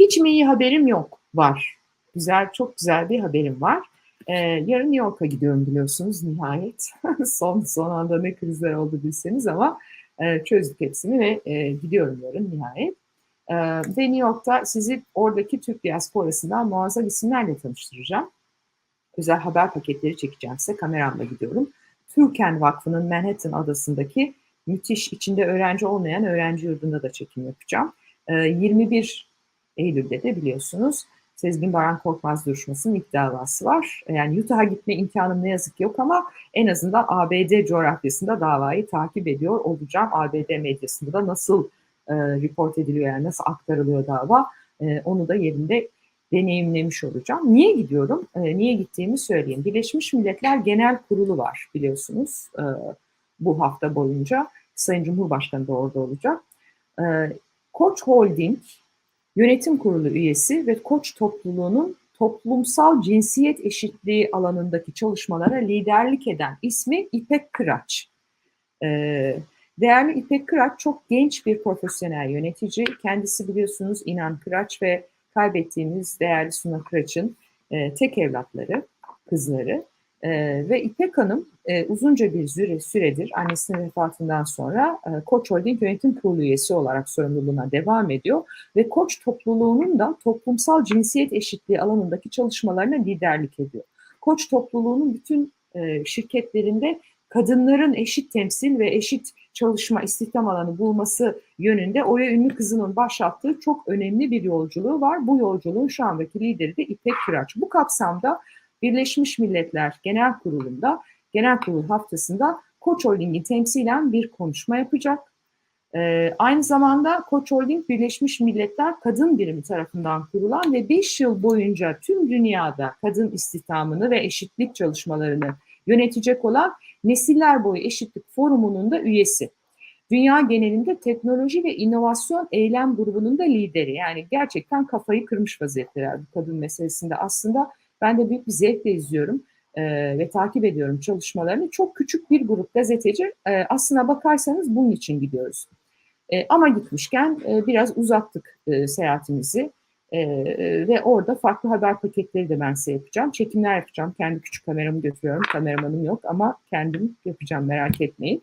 Hiç mi iyi haberim yok? Var. Güzel, çok güzel bir haberim var. Ee, yarın New York'a gidiyorum biliyorsunuz nihayet. son son anda ne krizler oldu bilseniz ama e, çözdük hepsini ve e, gidiyorum yarın nihayet. E, ve New York'ta sizi oradaki Türk diasporasından muazzam isimlerle tanıştıracağım. Özel haber paketleri çekeceğim size. Kameramla gidiyorum. Türken Vakfı'nın Manhattan adasındaki müthiş içinde öğrenci olmayan öğrenci yurdunda da çekim yapacağım. E, 21 Eylül'de de biliyorsunuz Sezgin Baran Korkmaz duruşmasının ilk davası var. Yani Utah'a gitme imkanım ne yazık ki yok ama en azından ABD coğrafyasında davayı takip ediyor olacağım. ABD medyasında da nasıl e, report ediliyor yani nasıl aktarılıyor dava e, onu da yerinde deneyimlemiş olacağım. Niye gidiyorum? E, niye gittiğimi söyleyeyim. Birleşmiş Milletler Genel Kurulu var biliyorsunuz e, bu hafta boyunca. Sayın Cumhurbaşkanı da orada olacak. E, Koç Holding Yönetim Kurulu üyesi ve Koç topluluğunun toplumsal cinsiyet eşitliği alanındaki çalışmalara liderlik eden ismi İpek Kıraç. Ee, değerli İpek Kıraç çok genç bir profesyonel yönetici. Kendisi biliyorsunuz İnan Kıraç ve kaybettiğimiz değerli Suna Kıraç'ın e, tek evlatları, kızları. E, ve İpek Hanım e, uzunca bir süre, süredir annesinin vefatından sonra e, Koç Holding Yönetim Kurulu üyesi olarak sorumluluğuna devam ediyor ve Koç topluluğunun da toplumsal cinsiyet eşitliği alanındaki çalışmalarına liderlik ediyor. Koç topluluğunun bütün e, şirketlerinde kadınların eşit temsil ve eşit çalışma, istihdam alanı bulması yönünde Oya Ünlü kızının başlattığı çok önemli bir yolculuğu var. Bu yolculuğun şu andaki lideri de İpek Kıraç. Bu kapsamda Birleşmiş Milletler Genel Kurulu'nda, Genel Kurul haftasında Koç Holding'i temsilen bir konuşma yapacak. Ee, aynı zamanda Koç Holding Birleşmiş Milletler Kadın Birimi tarafından kurulan ve 5 yıl boyunca tüm dünyada kadın istihdamını ve eşitlik çalışmalarını yönetecek olan Nesiller Boyu Eşitlik Forumu'nun da üyesi. Dünya genelinde teknoloji ve inovasyon eylem grubunun da lideri. Yani gerçekten kafayı kırmış vaziyetteler kadın meselesinde. Aslında ben de büyük bir zevkle izliyorum e, ve takip ediyorum çalışmalarını. Çok küçük bir grup gazeteci. E, aslına bakarsanız bunun için gidiyoruz. E, ama gitmişken e, biraz uzattık e, seyahatimizi. E, ve orada farklı haber paketleri de ben size yapacağım. Çekimler yapacağım. Kendi küçük kameramı götürüyorum. Kameramanım yok ama kendim yapacağım merak etmeyin.